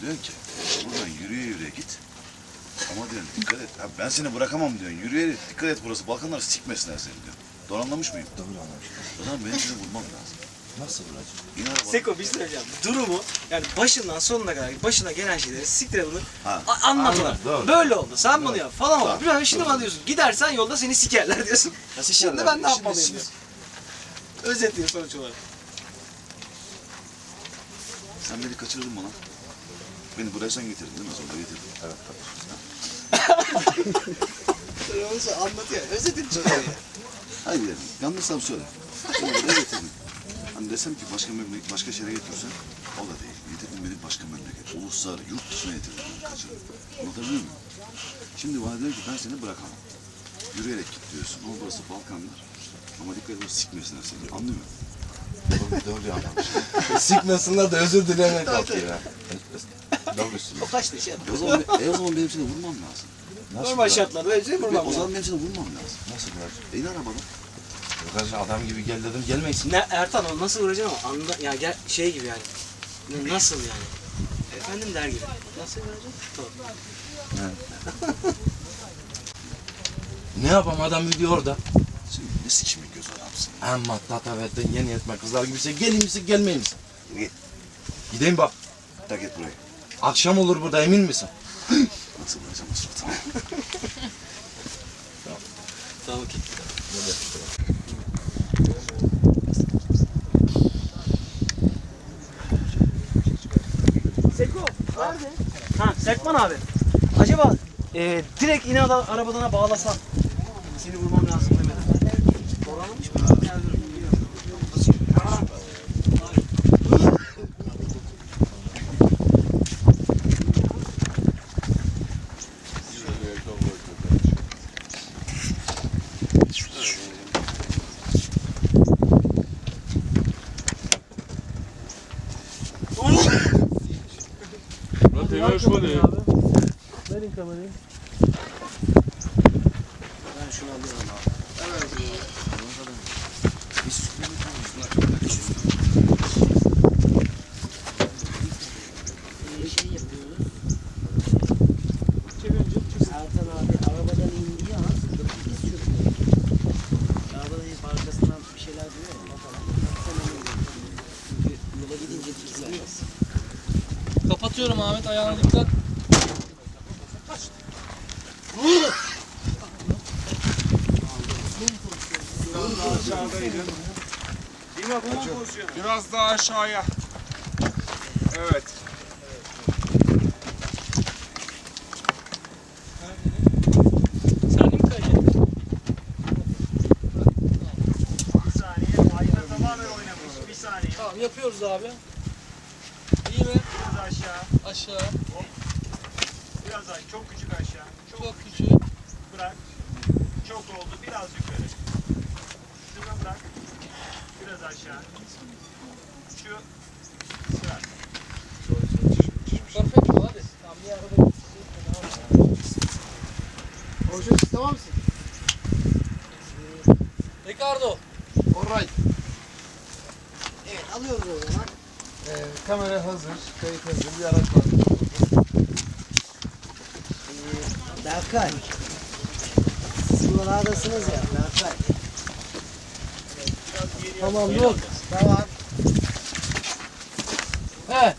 diyorsun ki buradan yürüye yürüye git. Ama diyorsun dikkat et. Ha, ben seni bırakamam diyorsun. Yürüyerek dikkat et burası. Balkanlar sikmesinler seni diyorsun. Doğru anlamış mıyım? Doğru anlamışım. O zaman benim seni vurmam lazım. Nasıl vuracağım? İn arabaya. Seko bir şey söyleyeceğim. Durumu yani başından sonuna kadar başına gelen şeyleri siktir bunu Ha. Anladım, doğru. Böyle oldu. Sen bunu yap falan oldu. Bir an şimdi bana diyorsun. Gidersen yolda seni sikerler diyorsun. Şimdi ben ne yapmalıyım şimdi- diyorsun. Özetliyor sonuç olarak. Sen beni kaçırdın mı lan? Beni buraya sen getirdin değil mi? Zorla getirdin. Evet. Onu anlatıyor. Özetini söylüyor. Hayır yani. Yanlışsam söyle. Beni buraya getirdin. Hani desem ki başka memleket, başka şehre götürsen o da değil. Getirdin beni başka memleket. Uluslar, yurt dışına getirdin beni kaçırdın. Anlatabiliyor muyum? Şimdi bana diyor ki ben seni bırakamam. Yürüyerek git diyorsun. Ama burası Balkanlar. Ama dikkat et sikmesinler seni. Anlıyor musun? Doğru, anlamışım. Sıkmasınlar da özür dilemeye kalkıyor ya. Doğrusun. O kaçtı şey. E o zaman, e o zaman benim seni vurmam lazım. Nasıl Normal vuracağım? şartlarda şey E vurmam o lazım. zaman benim seni vurmam lazım. Nasıl vuracağım? E in arabadan. Yok adam gibi gel dedim gelmeysin. Ne Ertan o nasıl vuracaksın ama anla ya gel şey gibi yani. Ne- Nasıl yani? Efendim der gibi. Nasıl vuracaksın? Tamam. Ne yapam adam video orada. Sen ne sikimin göz adamsın. Ama tata verden yeni etme kızlar gibi şey geleyim misin gelmeyeyim misin? Gideyim bak. Tak et burayı. Akşam olur burada emin misin? Nasıl vuracağım o suratına? Tamam okey. Ha Sekman abi. Acaba e, direkt yine ara- arabadan bağlasam seni vurmam lazım demeden. Doğranmış mı? Yani dur, bilmiyorum. Ha. Verin kamerayı. Ben şunu alıyorum abi. Ertan Kapatıyorum Ahmet ayağına dikkat. Biraz daha aşağıya. Evet. Tamam yapıyoruz abi. Aşağı. Aşağı. Biraz aşağı. Çok küçük aşağı. Çok Çok küçük. bırak. Çok oldu. Biraz yukarı. Şunu bırak. Biraz aşağı. Şu. Sıra. Perfect hadi. Tamam bir araba Orçun tamam mısın? Ricardo. Alright. Evet alıyoruz o zaman. Ee, kamera hazır, kayıt hazır, bir araç var. Ee, Berkay. Siz buralardasınız ya Berkay. Tamam dur. Tamam. He.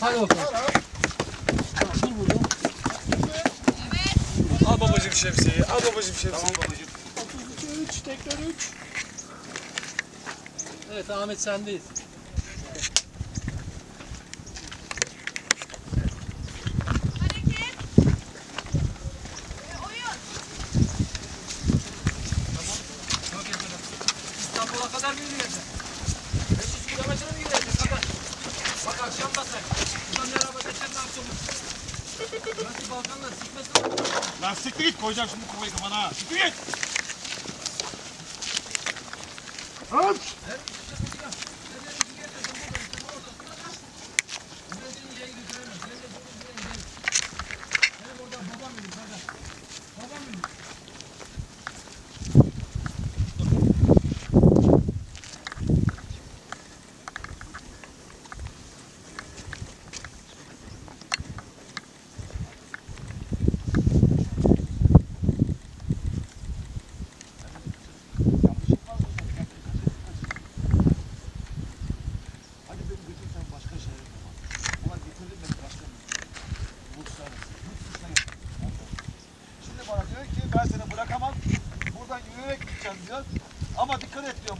Hadi bakalım. Dur burada. Al babacım şemsiyeyi. Al babacım şemsiyeyi. Tamam babacım. Evet Ahmet sendeyiz. İstanbul'a kadar mı yürüyeceksin? 500 kilometre mi yürüyeceksin? Bak, bak akşam da sen. Buradan ne araba geçer ne yapacağım? Nasıl Balkanlar sıkmasın? Lan siktir git. Koyacağım şimdi kovayı kafana. ha. Siktir git.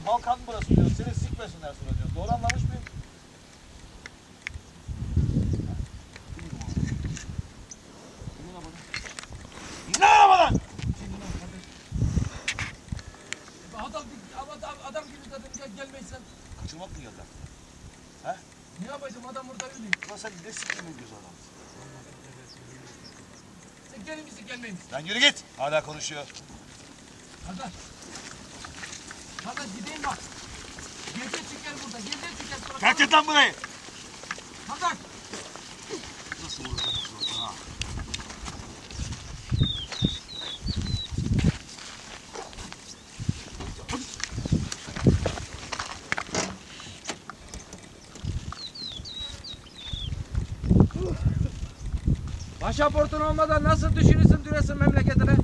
Balkan burası diyor. Seni sikmesinler sonra diyor. Doğru anlamış mıyım? İn arabadan! Adam, adam, adam gibi dedim gel, gelmeysen. Kaçırmak mı geldi? Ne yapacağım adam burada ölüyor. Ulan sen ne göz adamsın. Sen gelir misin gelmeyin misin? Lan yürü git. Hala konuşuyor. Kardeş. Kardeş gideyim bak. Gece çıkar burada. Gece çıkar sonra. Terk et lan burayı. Kardeş. Nasıl vuracaksın orada ha? Pasaportun olmadan nasıl düşünürsün düresin memleketine?